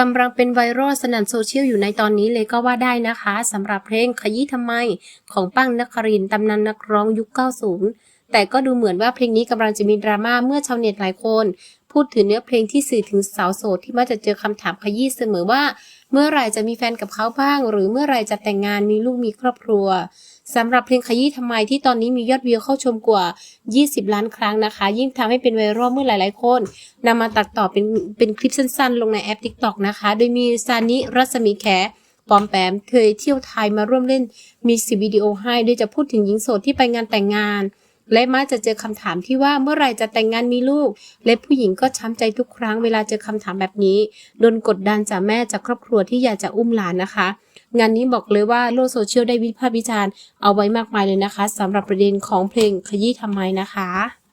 กำลังเป็นไวรัลสนั่นโซเชียลอยู่ในตอนนี้เลยก็ว่าได้นะคะสำหรับเพลงขยี้ทำไม ของปั้งนครินตำนานนักร้องยุค 90 แต่ก็ดูเหมือนว่าเพลงนี้กำลังจะมีดราม่าเมื่อชาวเน็ตหลายคน พูดถึงเนื้อเพลงที่สื่อถึงสาวโสดที่มักจะเจอคำถามขยี้เสมอว่า เมื่อไรจะมีแฟนกับเขาบ้าง หรือเมื่อไรจะแต่งงานมีลูกมีครอบครัวสำหรับเพลงขยี้ทำไมที่ตอนนี้มียอดวิวเข้าชมกว่า 20 ล้านครั้งนะคะ ยิ่งทำให้เป็นไวรัลเมื่อหลายๆคนนำมาตัดต่อเป็นเป็นคลิปสั้นๆ ลงในแอป TikTok นะคะ โดยมีซานิรัศมีแขปอมแปมเคยเที่ยวไทยมาร่วมเล่นมีสิวิดีโอให้โดยจะพูดถึงหญิงโสดที่ไปงานแต่งงาน และมักจะเจอคำถามที่ว่าเมื่อไรจะแต่งงานมีลูก และผู้หญิงก็ช้ำใจทุกครั้งเวลาเจอคำถามแบบนี้โดนกดดันจากแม่จากครอบครัวที่อยากจะอุ้มหลานนะคะ งานนี้บอกเลยว่าโลกโซเชียลได้วิพากษ์วิจารณ์เอาไว้มากมายเลยนะคะสำหรับประเด็นของเพลงขยี้ทำไมนะคะ